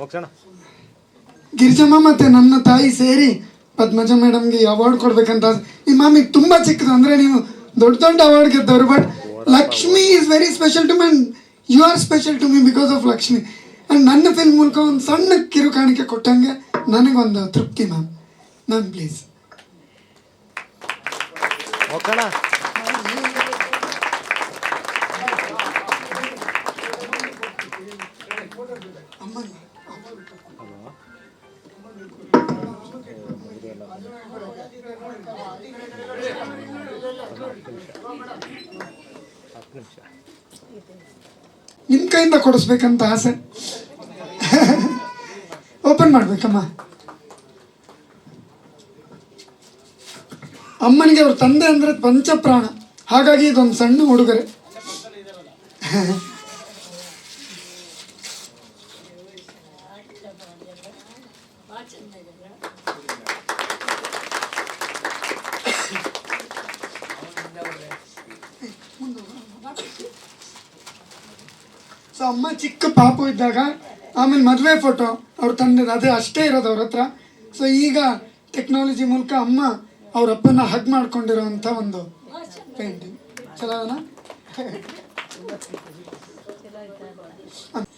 ಮೋಕ್ಷಣ. ಗಿರಿಜಮ್ಮ ಮತ್ತೆ ನನ್ನ ತಾಯಿ ಸೇರಿ ಪದ್ಮಜ ಮೇಡಮ್ಗೆ ಅವಾರ್ಡ್ ಕೊಡ್ಬೇಕಂತ ಈ ಮಾಮಿ ತುಂಬಾ ಚಿಕ್ಕದು ಅಂದ್ರೆ ನೀವು ದೊಡ್ಡ ದೊಡ್ಡ award ಗೆದ್ದವರು but Lakshmi is very special to mean you are special to me because of Lakshmi. And ನನ್ನ ಫಿಲ್ಮ್ ಮೂಲಕ ಒಂದು ಸಣ್ಣ ಕಿರು ಕಾಣಿಕೆ ಕೊಟ್ಟಂಗೆ ನನಗೊಂದು ತೃಪ್ತಿ ಮ್ಯಾಮ್ ಮ್ಯಾಮ್ ಪ್ಲೀಸ್ ಮೋಕ್ಷಣ. ಕೈಯಿಂದ ಕೊಡಿಸ್ಬೇಕಂತ ಆಸೆ. ಓಪನ್ ಮಾಡ್ಬೇಕಮ್ಮ. ಅಮ್ಮನಿಗೆ ಅವ್ರ ತಂದೆ ಅಂದ್ರೆ ಪಂಚಪ್ರಾಣ. ಹಾಗಾಗಿ ಇದೊಂದು ಸಣ್ಣ ಉಡುಗೊರೆ. ಅಮ್ಮ ಚಿಕ್ಕ ಪಾಪು ಇದ್ದಾಗ, ಆಮೇಲೆ ಮದುವೆ ಫೋಟೋ ಅವ್ರ ತಂದೆ, ಅದೇ ಅಷ್ಟೇ ಇರೋದು ಅವ್ರ ಹತ್ರ. ಸೊ ಈಗ ಟೆಕ್ನಾಲಜಿ ಮೂಲಕ ಅಮ್ಮ ಅವ್ರ ಅಪ್ಪನ ಹಗ್ ಮಾಡ್ಕೊಂಡಿರೋಂಥ ಒಂದು ಪೇಂಟಿಂಗ್ ಚಲೋನಾ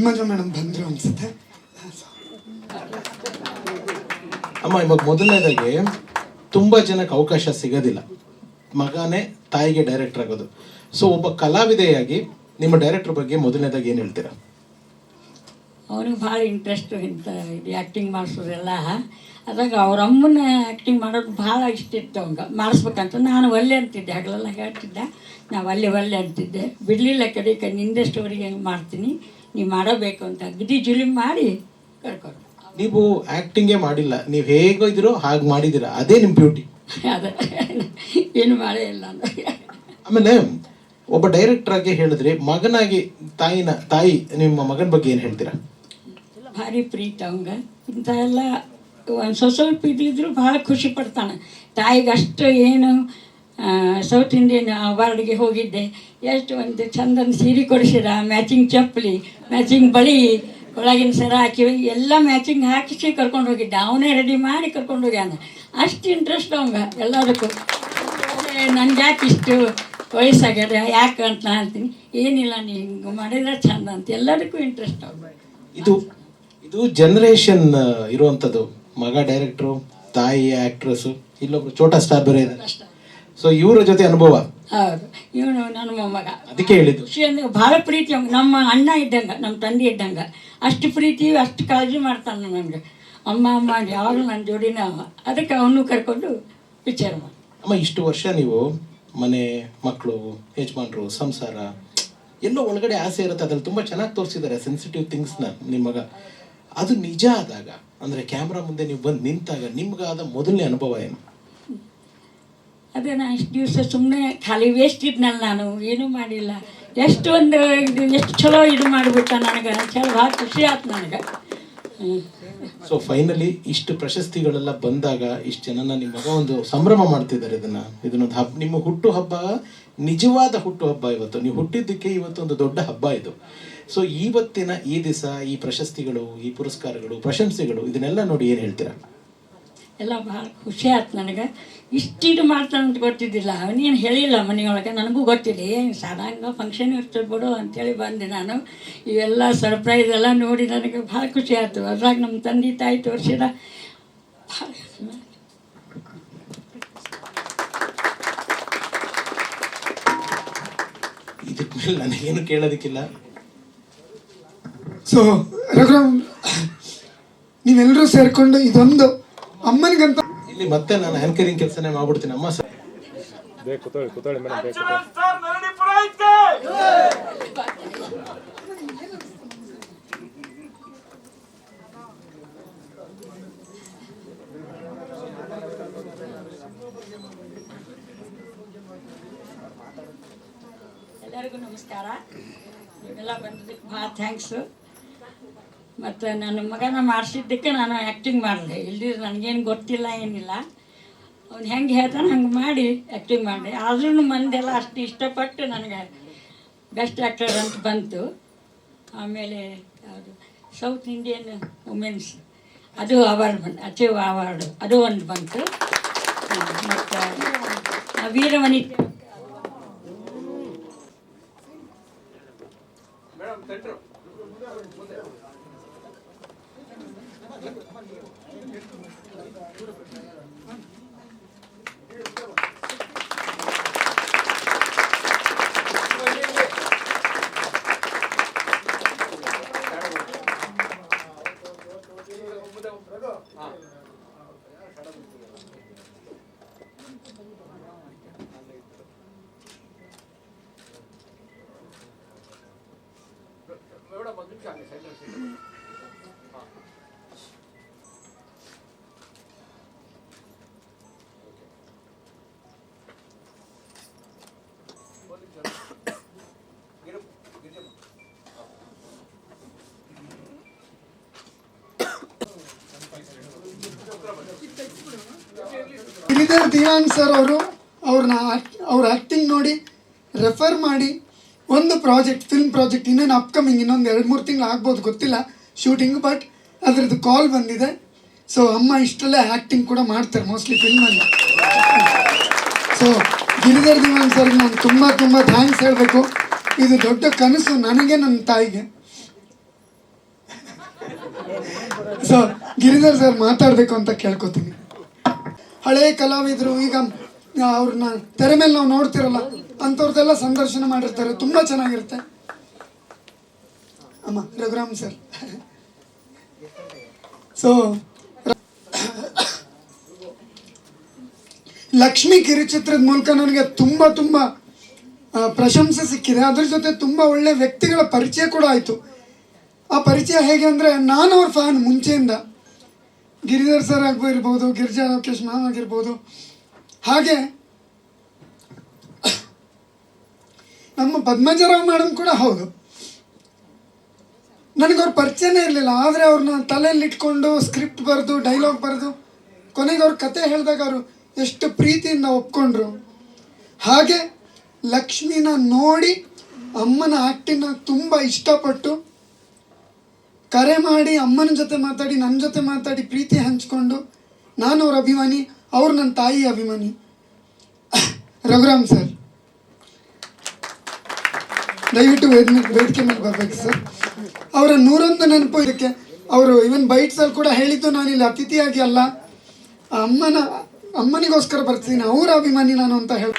ಪದ್ಮಜ ಮೇಡಮ್ ಬಂದ್ರು ಅನ್ಸುತ್ತೆ ಅಮ್ಮ ಇವಾಗ ಮೊದಲನೇದಾಗಿ ತುಂಬ ಜನಕ್ಕೆ ಅವಕಾಶ ಸಿಗೋದಿಲ್ಲ ಮಗನೇ ತಾಯಿಗೆ ಡೈರೆಕ್ಟರ್ ಆಗೋದು. ಸೊ ಒಬ್ಬ ಕಲಾವಿದೆಯಾಗಿ ನಿಮ್ಮ ಡೈರೆಕ್ಟರ್ ಬಗ್ಗೆ ಮೊದಲನೇದಾಗಿ ಏನು ಹೇಳ್ತೀರಾ? ಅವ್ರಿಗೆ ಭಾಳ ಇಂಟ್ರೆಸ್ಟು ಇಂಥ ಇದು ಆ್ಯಕ್ಟಿಂಗ್ ಮಾಡಿಸೋದೆಲ್ಲ. ಅದಾಗ ಅವ್ರ ಅಮ್ಮನ ಆ್ಯಕ್ಟಿಂಗ್ ಮಾಡೋದು ಭಾಳ ಇಷ್ಟ ಇತ್ತು ಅವಂಗೆ ಮಾಡಿಸ್ಬೇಕಂತ ನಾನು ಒಲ್ಲೆ ಅಂತಿದ್ದೆ. ಹಗಲೆಲ್ಲ ಹೇಳ್ತಿದ್ದೆ. ನಾವು ಅಲ್ಲೇ ಒಲ್ಲೆ ಅಂತಿದ್ದೆ. ಬಿಡಲಿಲ್ಲ ಕಡೆ ನಿಂದಷ್ಟವರೆಗೆ ಸ್ಟೋರಿಗೆ ಹೆಂಗೆ ಮಾಡ್ತೀನಿ. ನೀವು ಮಾಡಬೇಕು ಅಂತ ಅಗದಿ ಜುಲಿಮ್ ಮಾಡಿ ಕರ್ಕೊಂಡು ನೀವು ಆ್ಯಕ್ಟಿಂಗೇ ಮಾಡಿಲ್ಲ. ನೀವು ಹೇಗೋ ಇದ್ದೀರೋ ಹಾಗೆ ಮಾಡಿದಿರ ಅದೇ ನಿಮ್ಮ ಬ್ಯೂಟಿ ಅದೇ ಏನು ಮಾಡೇ ಇಲ್ಲ ಆಮೇಲೆ ಒಬ್ಬ ಡೈರೆಕ್ಟರ್ ಆಗಿ ಹೇಳಿದ್ರೆ ಮಗನಾಗಿ ತಾಯಿನ ತಾಯಿ ನಿಮ್ಮ ಮಗನ ಬಗ್ಗೆ ಏನು ಹೇಳ್ತೀರಾ? ಭಾರಿ ಪ್ರೀತಿ ಅವಂಗ. ಇಂಥ ಎಲ್ಲ ಒಂದು ಸ್ವಲ್ಪ ಇದ್ದಿದ್ರು ಭಾಳ ಖುಷಿ ಪಡ್ತಾನೆ. ತಾಯಿಗೆ ಅಷ್ಟು ಏನು ಸೌತ್ ಇಂಡಿಯನ್ ಅವಾರ್ಡ್ಗೆ ಹೋಗಿದ್ದೆ. ಎಷ್ಟು ಒಂದು ಚಂದನ ಸೀರೆ ಕೊಡಿಸಿದ ಮ್ಯಾಚಿಂಗ್ ಚಪ್ಪಲಿ ಮ್ಯಾಚಿಂಗ್ ಬಳಿ ಒಳಗಿನ ಸರ ಹಾಕಿ ಎಲ್ಲ ಮ್ಯಾಚಿಂಗ್ ಹಾಕಿಸಿ ಕರ್ಕೊಂಡು ಹೋಗಿದ್ದೆ. ಅವನೇ ರೆಡಿ ಮಾಡಿ ಕರ್ಕೊಂಡು ಹೋಗ್ಯಾನ ಅಷ್ಟು ಇಂಟ್ರೆಸ್ಟ್ ಅವಂಗ ಎಲ್ಲದಕ್ಕೂ. ನನ್ಗೆ ಯಾಕೆ ಇಷ್ಟು ವಯಸ್ಸಾಗ್ಯದ ಯಾಕೆ ಅಂತ ನಾ ಅಂತೀನಿ. ಏನಿಲ್ಲ ನೀ ಹಿಂಗೆ ಮಾಡಿದ್ರೆ ಚಂದ ಅಂತ. ಎಲ್ಲದಕ್ಕೂ ಇಂಟ್ರೆಸ್ಟ್ ಅವಾಗ. ಇದು ಇದು ಜನರೇಷನ್ ಇರುವಂಥದ್ದು ಮಗ ಡೈರೆಕ್ಟ್ರು ತಾಯಿ ಆ್ಯಕ್ಟ್ರೆಸ್ಸು ಇಲ್ಲೊಬ್ರು ಚೋಟ ಸ್ಟಾರ್ ಬೇರೆ ಇದ್ದಾರೆ. ಸೊ ಇವರ ಜೊತೆ ಅನುಭವ? ಹೌದು. ಇವನು ನನ್ನ ಮೊಮ್ಮಗ. ಅದಕ್ಕೆ ಹೇಳಿದ್ದು. ಶ್ರೀ ಅಂದ್ರೆ ಭಾಳ ಪ್ರೀತಿ. ನಮ್ಮ ಅಣ್ಣ ಇದ್ದಂಗ ನಮ್ಮ ತಂದೆ ಇದ್ದಂಗ. ಅಷ್ಟು ಪ್ರೀತಿ ಅಷ್ಟು ಕಾಳಜಿ ಮಾಡ್ತಾನೆ ನನಗೆ. ಅಮ್ಮ ಅಮ್ಮ ಯಾವಾಗಲೂ ನನ್ನ ಜೋಡಿನ ಅವ ಅದಕ್ಕೆ ಅವನು ಕರ್ಕೊಂಡು ವಿಚಾರ ಮಾಡಿ ಅಮ್ಮ ಇಷ್ಟು ವರ್ಷ ನೀವು ಮನೆ ಮಕ್ಕಳು ಯಜಮಾನ್ರು ಸಂಸಾರ ಎಲ್ಲೋ ಒಳಗಡೆ ಆಸೆ ಇರುತ್ತೆ. ಅದ್ರಲ್ಲಿ ತುಂಬ ಚೆನ್ನಾಗಿ ತೋರಿಸಿದ್ದಾರೆ ಸೆನ್ಸಿಟಿವ್ ಥಿಂಗ್ಸ್ನ ನಿಮ್ಮ ಮಗ. ಅದು ನಿಜ ಆದಾಗ ಅಂದರೆ ಕ್ಯಾಮ್ರಾ ಮುಂದೆ ನೀವು ಬಂದು ನಿಂತಾಗ ನಿಮ್ಗಾದ ಮೊದಲನೇ ಅನುಭವ ಏನು? ಅದೇ ನಾನು ಇಷ್ಟು ದಿವಸ ಸುಮ್ಮನೆ ಖಾಲಿ ವೇಸ್ಟ್ ಇದ್ನಲ್ಲ ನಾನು, ಏನೂ ಮಾಡಿಲ್ಲ. ಎಷ್ಟು ಒಂದು ಇದು, ಎಷ್ಟು ಚಲೋ ಇದು ಮಾಡಿಬಿಟ್ಟ ನನಗೆ ಚಲೋ ಭಾಳ ಖುಷಿ ಆಯ್ತು ನನಗೆ. ಸೊ ಫೈನಲಿ ಇಷ್ಟು ಪ್ರಶಸ್ತಿಗಳೆಲ್ಲ ಬಂದಾಗ ಇಷ್ಟು ಜನನ ನಿಮ್ಮ ಮಗ ಒಂದು ಸಂಭ್ರಮ ಮಾಡ್ತಿದ್ದಾರೆ ಇದನ್ನ. ಇದನ್ನೊಂದು ಹಬ್ಬ ನಿಮ್ಮ ಹುಟ್ಟು ಹಬ್ಬ, ನಿಜವಾದ ಹುಟ್ಟು ಹಬ್ಬ ಇವತ್ತು. ನೀವು ಹುಟ್ಟಿದ್ದಕ್ಕೆ ಇವತ್ತು ಒಂದು ದೊಡ್ಡ ಹಬ್ಬ ಇದು. ಸೊ ಇವತ್ತಿನ ಈ ದಿವಸ ಈ ಪ್ರಶಸ್ತಿಗಳು, ಈ ಪುರಸ್ಕಾರಗಳು, ಪ್ರಶಂಸೆಗಳು, ಇದನ್ನೆಲ್ಲ ನೋಡಿ ಏನು ಹೇಳ್ತೀರಾ? ಎಲ್ಲ ಭಾಳ ಖುಷಿ ಆಯ್ತು ನನಗೆ. ಇಷ್ಟಿದು ಮಾಡ್ತಾನೆ ಅಂತ ಗೊತ್ತಿದ್ದಿಲ್ಲ. ಅವನೇನು ಹೇಳಿಲ್ಲ ಮನೆಯೊಳಗೆ. ನನಗೂ ಗೊತ್ತಿಲ್ಲ ಏನು ಸಾಧಾರಣ ಫಂಕ್ಷನ್ ಇರ್ತದೆ ಬಿಡು ಅಂತೇಳಿ ಬಂದೆ ನಾನು. ಇವೆಲ್ಲ ಸರ್ಪ್ರೈಸ್ ಎಲ್ಲ ನೋಡಿ ನನಗೆ ಭಾಳ ಖುಷಿ ಆಯ್ತು. ಅದ್ರಾಗ ನಮ್ಮ ತಂದೆ ತಾಯಿ ತೋರಿಸಿದ ಭಾಳ ನನಗೇನು ಕೇಳೋದಕ್ಕಿಲ್ಲ. ಸೊ ರಘುರಾಮ್ ನೀವೆಲ್ಲರೂ ಸೇರಿಕೊಂಡು ಇದೊಂದು ಅಮ್ಮನಿಗಂತ ಇಲ್ಲಿ ಮತ್ತೆ ನಾನು ಆಂಕರಿಂಗ್ ಕೆಲಸನೇ ಮಾಡ್ಬಿಡ್ತೀನಿ ಅಮ್ಮ ಸರ್. ಬೇಕು ಮೇಡಮ್ ಬೇಕು ಎಲ್ಲರಿಗೂ ನಮಸ್ಕಾರ. ನೀವೆಲ್ಲ ಬಂದಿದ್ದಕ್ಕೆ ಭಾಳ ಥ್ಯಾಂಕ್ಸು ಮತ್ತು ನನ್ನ ಮಗನ ಮಾಡಿಸಿದ್ದಕ್ಕೆ ನಾನು ಆ್ಯಕ್ಟಿಂಗ್ ಮಾಡಿದೆ. ಇಲ್ದಿದ್ರೆ ನನಗೇನು ಗೊತ್ತಿಲ್ಲ, ಏನಿಲ್ಲ. ಅವ್ನು ಹೆಂಗೆ ಹೇಳ್ತಾನೆ ಹಂಗೆ ಮಾಡಿ ಆ್ಯಕ್ಟಿಂಗ್ ಮಾಡಿದೆ. ಆದ್ರೂ ಮಂದೆಲ್ಲ ಅಷ್ಟು ಇಷ್ಟಪಟ್ಟು ನನಗೆ ಬೆಸ್ಟ್ ಆ್ಯಕ್ಟರ್ ಅಂತ ಬಂತು. ಆಮೇಲೆ ಯಾವುದು? ಸೌತ್ ಇಂಡಿಯನ್ ವುಮೆನ್ಸ್ ಅದು ಅವಾರ್ಡ್ ಬಂತು. Achieve award. ಅದು ಒಂದು ಬಂತು. ಮತ್ತು ವೀರವನಿತೆ ಗಿರಿಧರ್ ದಿವಾನ್ ಸರ್ ಅವರು ಅವ್ರನ್ನ ಅವ್ರ ಆ್ಯಕ್ಟಿಂಗ್ ನೋಡಿ ರೆಫರ್ ಮಾಡಿ ಒಂದು ಪ್ರಾಜೆಕ್ಟ್ ಫಿಲ್ಮ್ ಪ್ರಾಜೆಕ್ಟ್, ಇನ್ನೇನು ಅಪ್ಕಮಿಂಗ್ ಇನ್ನೊಂದು ಎರಡು ಮೂರು ತಿಂಗಳು ಆಗ್ಬೋದು, ಗೊತ್ತಿಲ್ಲ ಶೂಟಿಂಗ್ ಬಟ್ ಅದರದ್ದು ಕಾಲ್ ಬಂದಿದೆ. ಸೊ ಅಮ್ಮ ಇಷ್ಟಲ್ಲೇ ಆ್ಯಕ್ಟಿಂಗ್ ಕೂಡ ಮಾಡ್ತಾರೆ ಮೋಸ್ಟ್ಲಿ ಫಿಲ್ಮಲ್ಲಿ ಸೊ ಗಿರಿಧರ್ ದಿವಾನ್ ಸರ್ ನಾನು ತುಂಬ ತುಂಬ ಥ್ಯಾಂಕ್ಸ್ ಹೇಳಬೇಕು. ಇದು ದೊಡ್ಡ ಕನಸು ನನಗೆ, ನನ್ನ ತಾಯಿಗೆ. ಸೊ ಗಿರಿಧರ್ ಸರ್ ಮಾತಾಡಬೇಕು ಅಂತ ಕೇಳ್ಕೊತೀನಿ. ಹಳೆಯ ಕಲಾವಿದರು, ಈಗ ಅವ್ರನ್ನ ತೆರೆ ಮೇಲೆ ನಾವು ನೋಡ್ತಿರಲ್ಲ ಅಂಥವ್ರದ್ದೆಲ್ಲ ಸಂದರ್ಶನ ಮಾಡಿರ್ತಾರೆ, ತುಂಬ ಚೆನ್ನಾಗಿರುತ್ತೆ. ಅಮ್ಮ, ರಘುರಾಮ್ ಸರ್. ಸೊ ಲಕ್ಷ್ಮಿ ಕಿರುಚಿತ್ರದ ಮೂಲಕ ನನಗೆ ತುಂಬ ತುಂಬ ಪ್ರಶಂಸೆ ಸಿಕ್ಕಿದೆ. ಅದ್ರ ಜೊತೆ ತುಂಬ ಒಳ್ಳೆ ವ್ಯಕ್ತಿಗಳ ಪರಿಚಯ ಕೂಡ ಆಯಿತು. ಆ ಪರಿಚಯ ಹೇಗೆ ಅಂದರೆ, ನಾನು ಅವ್ರ ಫ್ಯಾನ್ ಮುಂಚೆಯಿಂದ ಗಿರಿಧರ್ ಸರ್ ಆಗಿರ್ಬೋದು ಗಿರಿಜಾ ಲೋಕೇಶ್ ಮ್ಯಾಮ್ ಆಗಿರ್ಬೋದು. ಹಾಗೆ ನಮ್ಮ ಪದ್ಮಜರಾವ್ ಮೇಡಮ್ ಕೂಡ ಹೌದು. ನನಗೆ ಅವ್ರ ಪರಿಚಯನೇ ಇರಲಿಲ್ಲ, ಆದರೆ ಅವ್ರನ್ನ ತಲೆಯಲ್ಲಿ ಇಟ್ಕೊಂಡು ಸ್ಕ್ರಿಪ್ಟ್ ಬರೆದು, ಡೈಲಾಗ್ ಬರೆದು, ಕೊನೆಗೆ ಅವ್ರ ಕತೆ ಹೇಳಿದಾಗ ಅವರು ಎಷ್ಟು ಪ್ರೀತಿಯಿಂದ ಒಪ್ಕೊಂಡ್ರು. ಹಾಗೆ ಲಕ್ಷ್ಮಿನ ನೋಡಿ ಅಮ್ಮನ ಆ್ಯಕ್ಟಿನ ತುಂಬ ಇಷ್ಟಪಟ್ಟು ಕರೆ ಮಾಡಿ ಅಮ್ಮನ ಜೊತೆ ಮಾತಾಡಿ ನನ್ನ ಜೊತೆ ಮಾತಾಡಿ ಪ್ರೀತಿ ಹಂಚಿಕೊಂಡು ನಾನು ಅವ್ರ ಅಭಿಮಾನಿ, ಅವ್ರು ನನ್ನ ತಾಯಿ ಅಭಿಮಾನಿ. ರಘುರಾಮ್ ಸರ್. ದಯವಿಟ್ಟು ವೇದಿಕೆ ಮೇಲೆ ಬರ್ಬೇಕು ಸರ್. ಅವರ ನೂರೊಂದು ನೆನಪು ಇದಕ್ಕೆ. ಅವರು ಇವನ್ ಬೈಟ್ಸಲ್ಲಿ ಕೂಡ ಹೇಳಿದ್ದು ಇಲ್ಲಿ ಅತಿಥಿಯಾಗಿ ಅಲ್ಲ. ಅಮ್ಮನ, ಅಮ್ಮನಿಗೋಸ್ಕರ ಬರ್ತೀನಿ, ಅವರ ಅಭಿಮಾನಿ ನಾನು ಅಂತ ಹೇಳಿ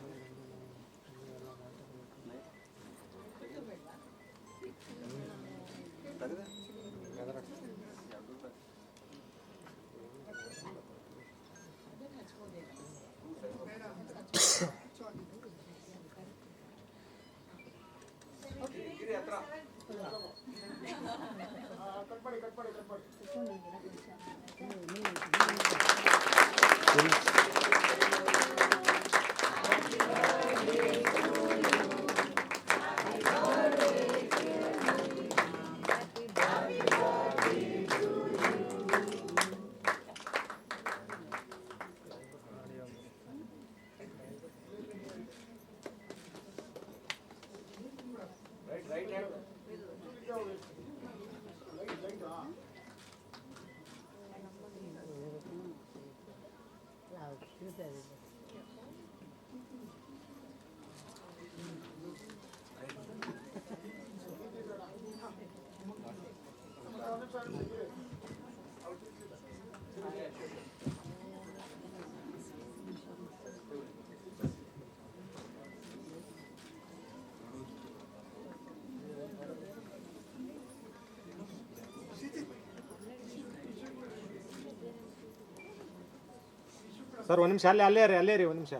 ಸರ್ ಒಂದು ನಿಮಿಷ ಅಲ್ಲೇ ಅಲ್ಲೇ ರೀ ಅಲ್ಲೇ ರೀ ಒಂದು ನಿಮಿಷ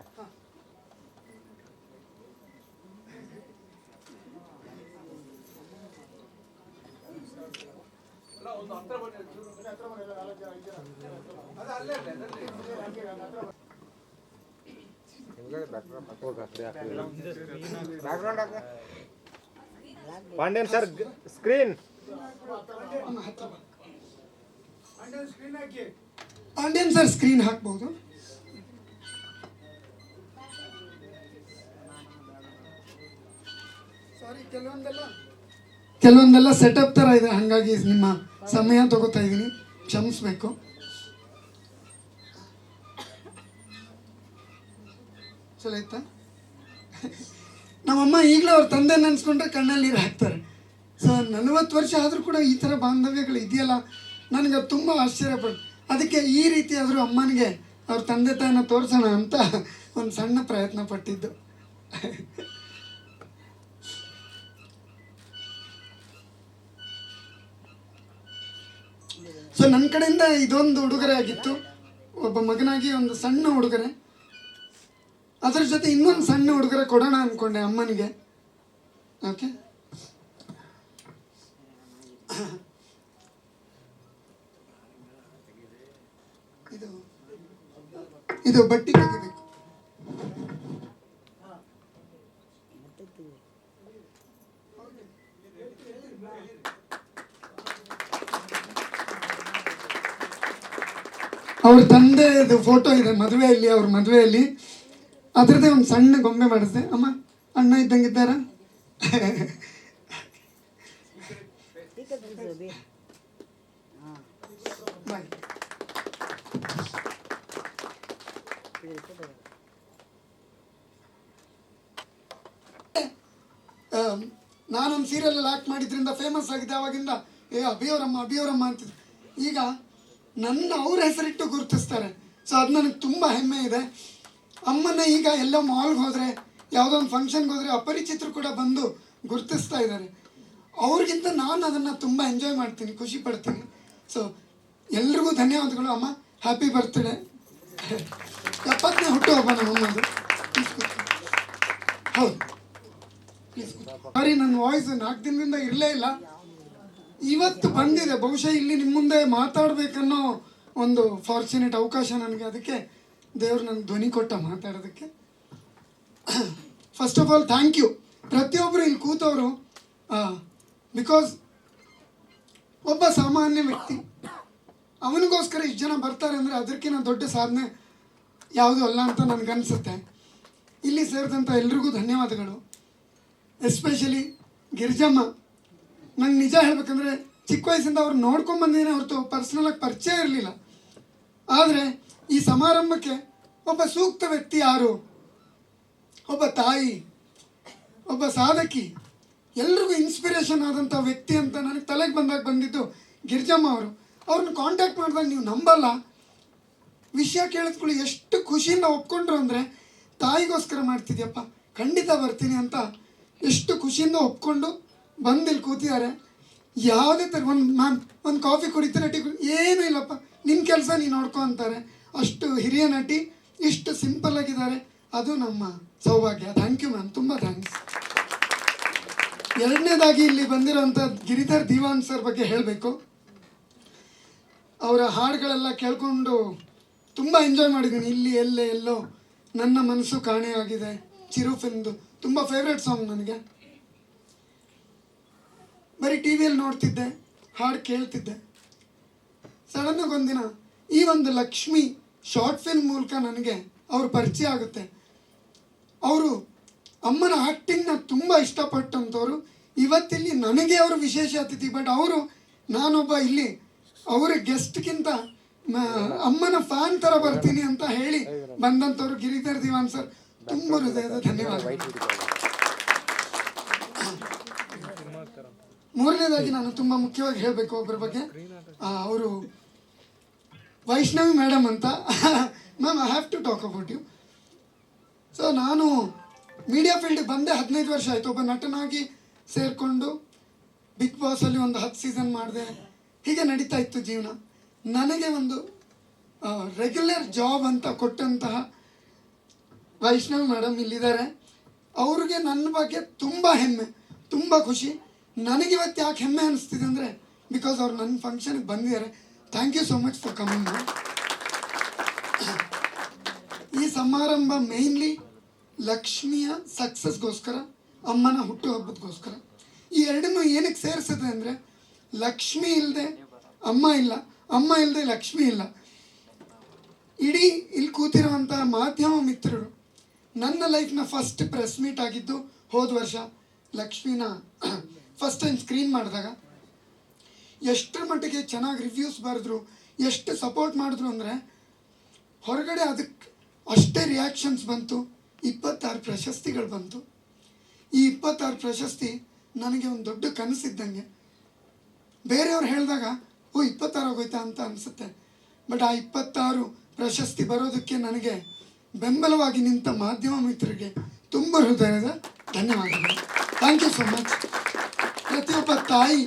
Pandian sir screen Pandian sir screen ಹಾಕ್ಬೋದು ಸಾರಿ ಕೆಲವೊಂದೆಲ್ಲ ಕೆಲವೊಂದೆಲ್ಲ ಸೆಟಪ್ ಥರ ಇದೆ. ಹಾಗಾಗಿ ನಿಮ್ಮ ಸಮಯ ತಗೋತಾ ಇದ್ದೀನಿ. ಕ್ಷಮಿಸ್ಬೇಕು. ಚಲೋ ಆಯ್ತಾ? ನಮ್ಮಮ್ಮ ಈಗಲೂ ಅವ್ರ ತಂದೆ ನೆನೆಸ್ಕೊಂಡ್ರೆ ಕಣ್ಣಲ್ಲಿ ನೀರು ಹಾಕ್ತಾರೆ. ಸೊ ನಲವತ್ತು ವರ್ಷ ಆದರೂ ಕೂಡ ಈ ಥರ ಬಾಂಧವ್ಯಗಳು ಇದೆಯಲ್ಲ? ನನಗೆ ಅದು ಆಶ್ಚರ್ಯ ಆಶ್ಚರ್ಯಪಟ್ಟು ಅದಕ್ಕೆ ಈ ರೀತಿ ಆದರೂ ಅಮ್ಮನಿಗೆ ಅವ್ರ ತಂದೆ ತಾಯಿನ ತೋರಿಸೋಣ ಅಂತ ಒಂದು ಸಣ್ಣ ಪ್ರಯತ್ನ ಪಟ್ಟಿದ್ದು. ಸೊ ನನ್ನ ಕಡೆಯಿಂದ ಇದೊಂದು ಉಡುಗೊರೆ ಆಗಿತ್ತು ಒಬ್ಬ ಮಗನಾಗಿ ಒಂದು ಸಣ್ಣ ಉಡುಗೊರೆ. ಅದರ ಜೊತೆ ಇನ್ನೊಂದು ಸಣ್ಣ ಹುಡುಗರ ಕೊಡೋಣ ಅಂದ್ಕೊಂಡೆ ಅಮ್ಮನಿಗೆ. ಓಕೆ? ಇದು ಇದು ಬಟ್ಟಿ ತೆಗಿಬೇಕು. ಅವ್ರ ತಂದೆದು ಫೋಟೋ ಇದೆ ಮದುವೆಯಲ್ಲಿ, ಅವ್ರ ಮದುವೆಯಲ್ಲಿ. ಅದರದ್ದೇ ಒಂದು ಸಣ್ಣ ಗೊಂಬೆ ಮಾಡಿಸ್ದೆ. ಅಮ್ಮ, ಅಣ್ಣ ಇದ್ದಂಗೆ ಇದ್ದಾರ ನಾನು ನಾನೊಂದು ಸೀರಿಯಲಲ್ಲಿ ಆಕ್ಟ್ ಮಾಡಿದ್ರಿಂದ ಫೇಮಸ್ ಆಗಿದೆ ಅವಾಗಿಂದ. ಏ, ಅಭಿಯವರಮ್ಮ ಅಭಿಯವರಮ್ಮ ಅಂತಿದ್ರು ಈಗ ನನ್ನ ಅವ್ರ ಹೆಸರಿಟ್ಟು ಗುರುತಿಸ್ತಾರೆ. ಸೊ ಅದು ನನಗೆ ತುಂಬ ಹೆಮ್ಮೆ ಇದೆ. ಅಮ್ಮನ ಈಗ ಎಲ್ಲ ಮಾಲ್ಗೆ ಹೋದರೆ, ಯಾವುದೋ ಒಂದು ಫಂಕ್ಷನ್ಗೆ ಹೋದರೆ ಅಪರಿಚಿತರು ಕೂಡ ಬಂದು ಗುರುತಿಸ್ತಾ ಇದ್ದಾರೆ. ಅವ್ರಿಗಿಂತ ನಾನು ಅದನ್ನು ತುಂಬ ಎಂಜಾಯ್ ಮಾಡ್ತೀನಿ, ಖುಷಿ ಪಡ್ತೀನಿ. ಸೊ ಎಲ್ರಿಗೂ ಧನ್ಯವಾದಗಳು ಅಮ್ಮ. ಹ್ಯಾಪಿ ಬರ್ತ್ಡೇ ಎಪ್ಪತ್ತನೇ ಹುಟ್ಟುಹಬ್ಬ ನಮ್ಮಮ್ಮದು ಹೌದು. ಸಾರಿ ನನ್ನ ವಾಯ್ಸ್ ನಾಲ್ಕು ದಿನದಿಂದ ಇರಲೇ ಇಲ್ಲ. ಇವತ್ತು ಬಂದಿದೆ. ಬಹುಶಃ ಇಲ್ಲಿ ನಿಮ್ಮ ಮುಂದೆ ಮಾತಾಡಬೇಕನ್ನೋ ಒಂದು ಫಾರ್ಚುನೇಟ್ ಅವಕಾಶ ನನಗೆ. ಅದಕ್ಕೆ ದೇವ್ರು ನನ್ನ ಧ್ವನಿ ಕೊಟ್ಟ ಮಾತಾಡೋದಕ್ಕೆ. First of all thank you ಪ್ರತಿಯೊಬ್ಬರು ಇಲ್ಲಿ ಕೂತವರು ಬಿಕಾಸ್ ಒಬ್ಬ ಸಾಮಾನ್ಯ ವ್ಯಕ್ತಿ, ಅವನಿಗೋಸ್ಕರ ಇಷ್ಟು ಜನ ಬರ್ತಾರೆ ಅಂದರೆ ಅದಕ್ಕಿಂತ ದೊಡ್ಡ ಸಾಧನೆ ಯಾವುದೂ ಅಲ್ಲ ಅಂತ ನನಗನ್ಸುತ್ತೆ. ಇಲ್ಲಿ ಸೇರಿದಂಥ ಎಲ್ರಿಗೂ ಧನ್ಯವಾದಗಳು. ಎಸ್ಪೆಷಲಿ ಗಿರಿಜಮ್ಮ, ನಂಗೆ ನಿಜ ಹೇಳ್ಬೇಕಂದ್ರೆ ಚಿಕ್ಕ ವಯಸ್ಸಿಂದ ಅವ್ರು ನೋಡ್ಕೊಂಬಂದಿದ್ದೀನಿ ಹೊರತು ಪರ್ಸ್ನಲಾಗಿ ಪರಿಚಯ ಇರಲಿಲ್ಲ. ಆದರೆ ಈ ಸಮಾರಂಭಕ್ಕೆ ಒಬ್ಬ ಸೂಕ್ತ ವ್ಯಕ್ತಿ ಯಾರು? ಒಬ್ಬ ತಾಯಿ, ಒಬ್ಬ ಸಾಧಕಿ, ಎಲ್ರಿಗೂ ಇನ್ಸ್ಪಿರೇಷನ್ ಆದಂಥ ವ್ಯಕ್ತಿ ಅಂತ ನನಗೆ ತಲೆಗೆ ಬಂದಾಗ ಬಂದಿದ್ದು ಗಿರಿಜಮ್ಮ ಅವರು. ಅವ್ರನ್ನ ಕಾಂಟ್ಯಾಕ್ಟ್ ಮಾಡಿದಾಗ ನೀವು ನಂಬಲ್ಲ. ವಿಷಯ ಕೇಳಿದ್ಕೊಳ್ಳಿ ಎಷ್ಟು ಖುಷಿಯಿಂದ ಒಪ್ಕೊಂಡ್ರು ಅಂದರೆ ತಾಯಿಗೋಸ್ಕರ ಮಾಡ್ತಿದ್ಯಪ್ಪ, ಖಂಡಿತ ಬರ್ತೀನಿ ಅಂತ ಎಷ್ಟು ಖುಷಿಯಿಂದ ಒಪ್ಕೊಂಡು ಬಂದಿಲ್ಲಿ ಕೂತಿದ್ದಾರೆ. ಯಾವುದೇ ಥರ ಒಂದು ಮ್ಯಾಮ್, ಒಂದು ಕಾಫಿ ಕುಡಿತಾರೆ ಟೀ ಏನೂ ಇಲ್ಲಪ್ಪ ನಿನ್ನ ಕೆಲಸ ನೀನು ನೋಡ್ಕೊ ಅಂತಾರೆ. ಅಷ್ಟು ಹಿರಿಯ ನಟಿ ಇಷ್ಟು ಸಿಂಪಲ್ ಆಗಿದ್ದಾರೆ. ಅದು ನಮ್ಮ ಸೌಭಾಗ್ಯ. ಥ್ಯಾಂಕ್ ಯು ಮ್ಯಾಮ್ ತುಂಬ ಥ್ಯಾಂಕ್ಸ್ ಎರಡನೇದಾಗಿ ಇಲ್ಲಿ ಬಂದಿರೋಂಥ ಗಿರಿಧರ್ ದಿವಾನ್ ಸರ್ ಬಗ್ಗೆ ಹೇಳಬೇಕು. ಅವರ ಹಾಡುಗಳೆಲ್ಲ ಕೇಳಿಕೊಂಡು ತುಂಬ ಎಂಜಾಯ್ ಮಾಡಿದ್ದೀನಿ. ಇಲ್ಲಿ, ಎಲ್ಲೇ, ಎಲ್ಲೋ ನನ್ನ ಮನಸ್ಸು ಕಾಣೆಯಾಗಿದೆ. ಚಿರುಫೆಂದು ತುಂಬ ಫೇವ್ರೆಟ್ ಸಾಂಗ್ ನನಗೆ. ಬರೀ ಟಿ ವಿಯಲ್ಲಿ ನೋಡ್ತಿದ್ದೆ, ಹಾಡು ಕೇಳ್ತಿದ್ದೆ. ಸಡನ್ನಾಗಿ ಒಂದಿನ ಈ ಒಂದು ಲಕ್ಷ್ಮಿ ಶಾರ್ಟ್ ಫಿಲ್ಮ್ ಮೂಲಕ ನನಗೆ ಅವ್ರ ಪರಿಚಯ ಆಗುತ್ತೆ. ಅವರು ಅಮ್ಮನ ಆ್ಯಕ್ಟಿಂಗ್ನ ತುಂಬ ಇಷ್ಟಪಟ್ಟಂಥವ್ರು. ಇವತ್ತಿಲ್ಲಿ ನನಗೆ ಅವರು ವಿಶೇಷ ಅತಿಥಿ ಬಟ್ ಅವರು ನಾನೊಬ್ಬ ಇಲ್ಲಿ ಅವರ ಗೆಸ್ಟ್ಗಿಂತ ಅಮ್ಮನ ಫ್ಯಾನ್ ಥರ ಬರ್ತೀನಿ ಅಂತ ಹೇಳಿ ಬಂದಂಥವ್ರು ಗಿರಿಧರ್ ದಿವಾನ್ ಸರ್. ತುಂಬ ಹೃದಯದ ಧನ್ಯವಾದ. ಮೂರನೇದಾಗಿ ನಾನು ತುಂಬ ಮುಖ್ಯವಾಗಿ ಹೇಳಬೇಕು ಒಬ್ಬರ ಬಗ್ಗೆ. ಅವರು ವೈಷ್ಣವಿ ಮೇಡಮ್ ಅಂತ. Ma'am I have to talk about you so ನಾನು ಮೀಡಿಯಾ ಫೀಲ್ಡಿಗೆ ಬಂದೆ ಹದಿನೈದು ವರ್ಷ ಆಯಿತು. ಒಬ್ಬ ನಟನಾಗಿ ಸೇರಿಕೊಂಡು ಬಿಗ್ ಬಾಸಲ್ಲಿ ಒಂದು ಹತ್ತು ಸೀಸನ್ ಮಾಡಿದೆ. ಹೀಗೆ ನಡೀತಾ ಇತ್ತು ಜೀವನ. ನನಗೆ ಒಂದು ರೆಗ್ಯುಲರ್ ಜಾಬ್ ಅಂತ ಕೊಟ್ಟಂತಹ ವೈಷ್ಣವಿ ಮೇಡಮ್ ಇಲ್ಲಿದ್ದಾರೆ. ಅವ್ರಿಗೆ ನನ್ನ ಬಗ್ಗೆ ತುಂಬ ಹೆಮ್ಮೆ, ತುಂಬ ಖುಷಿ. ನನಗಿವತ್ತು ಯಾಕೆ ಹೆಮ್ಮೆ ಅನ್ನಿಸ್ತಿದೆ ಅಂದರೆ ಬಿಕಾಸ್ ಅವ್ರು ನನ್ನ ಫಂಕ್ಷನ್ಗೆ ಬಂದಿದ್ದಾರೆ. Thank you so much for coming ಈ ಸಮಾರಂಭ ಮೇನ್ಲಿ ಲಕ್ಷ್ಮಿಯ ಸಕ್ಸಸ್ಗೋಸ್ಕರ ಅಮ್ಮನ ಹುಟ್ಟುಹಬ್ಬದಗೋಸ್ಕರ ಈ ಎರಡನ್ನೂ ಏನಕ್ಕೆ ಸೇರಿಸಿದೆ ಅಂದರೆ, ಲಕ್ಷ್ಮಿ ಇಲ್ಲದೆ ಅಮ್ಮ ಇಲ್ಲ, ಅಮ್ಮ ಇಲ್ಲದೆ ಲಕ್ಷ್ಮಿ ಇಲ್ಲ. ಇಡೀ ಇಲ್ಲಿ ಕೂತಿರುವಂಥ ಮಾಧ್ಯಮ ಮಿತ್ರರು, ನನ್ನ ಲೈಫ್ನ ಫಸ್ಟ್ ಪ್ರೆಸ್ ಮೀಟ್ ಆಗಿದ್ದು ಹೋದ ವರ್ಷ ಲಕ್ಷ್ಮಿನ ಫಸ್ಟ್ ಟೈಮ್ ಸ್ಕ್ರೀನ್ ಮಾಡಿದಾಗ ಎಷ್ಟರ ಮಟ್ಟಿಗೆ ಚೆನ್ನಾಗಿ ರಿವ್ಯೂಸ್ ಬರೆದ್ರು, ಎಷ್ಟು ಸಪೋರ್ಟ್ ಮಾಡಿದ್ರು ಅಂದರೆ, ಹೊರಗಡೆ ಅದಕ್ಕೆ ಅಷ್ಟೇ ರಿಯಾಕ್ಷನ್ಸ್ ಬಂತು, ಇಪ್ಪತ್ತಾರು ಪ್ರಶಸ್ತಿಗಳು ಬಂತು. ಈ ಇಪ್ಪತ್ತಾರು ಪ್ರಶಸ್ತಿ ನನಗೆ ಒಂದು ದೊಡ್ಡ ಕನಸಿದ್ದಂಗೆ ಬೇರೆಯವ್ರು ಹೇಳಿದಾಗ, ಓ, ಇಪ್ಪತ್ತಾರು ಆಗೋಯ್ತಾ ಅಂತ ಅನಿಸುತ್ತೆ. ಬಟ್ ಆ ಇಪ್ಪತ್ತಾರು ಪ್ರಶಸ್ತಿ ಬರೋದಕ್ಕೆ ನನಗೆ ಬೆಂಬಲವಾಗಿ ನಿಂತ ಮಾಧ್ಯಮ ಮಿತ್ರರಿಗೆ ತುಂಬ ಹೃದಯದ ಧನ್ಯವಾದಗಳು. ಥ್ಯಾಂಕ್ ಯು ಸೊ ಮಚ್ ಪ್ರತಿಯೊಬ್ಬ ತಾಯಿ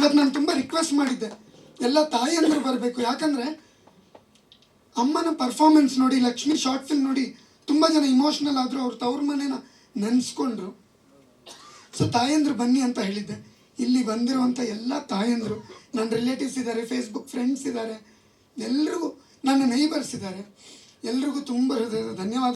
ಇವತ್ತು ನಾನು ತುಂಬ ರಿಕ್ವೆಸ್ಟ್ ಮಾಡಿದ್ದೆ. ಎಲ್ಲ ತಾಯಿಯಂದರು ಬರಬೇಕು. ಯಾಕಂದರೆ ಅಮ್ಮನ ಪರ್ಫಾರ್ಮೆನ್ಸ್ ನೋಡಿ, ಲಕ್ಷ್ಮಿ ಶಾರ್ಟ್ ಫಿಲ್ಮ್ ನೋಡಿ ತುಂಬ ಜನ ಇಮೋಷ್ನಲ್ ಆದರೂ ಅವ್ರ ತವ್ರ ಮನೇನ ನೆನೆಸ್ಕೊಂಡ್ರು. ಸೊ ತಾಯಂದ್ರು ಬನ್ನಿ ಅಂತ ಹೇಳಿದ್ದೆ. ಇಲ್ಲಿ ಬಂದಿರುವಂಥ ಎಲ್ಲ ತಾಯಂದರು ನನ್ನ ರಿಲೇಟಿವ್ಸ್ ಇದ್ದಾರೆ ಫೇಸ್ಬುಕ್ ಫ್ರೆಂಡ್ಸ್ ಇದ್ದಾರೆ ಎಲ್ರಿಗೂ ನನ್ನ ನೈಬರ್ಸ್ ಇದ್ದಾರೆ ಎಲ್ರಿಗೂ ತುಂಬ ಧನ್ಯವಾದ.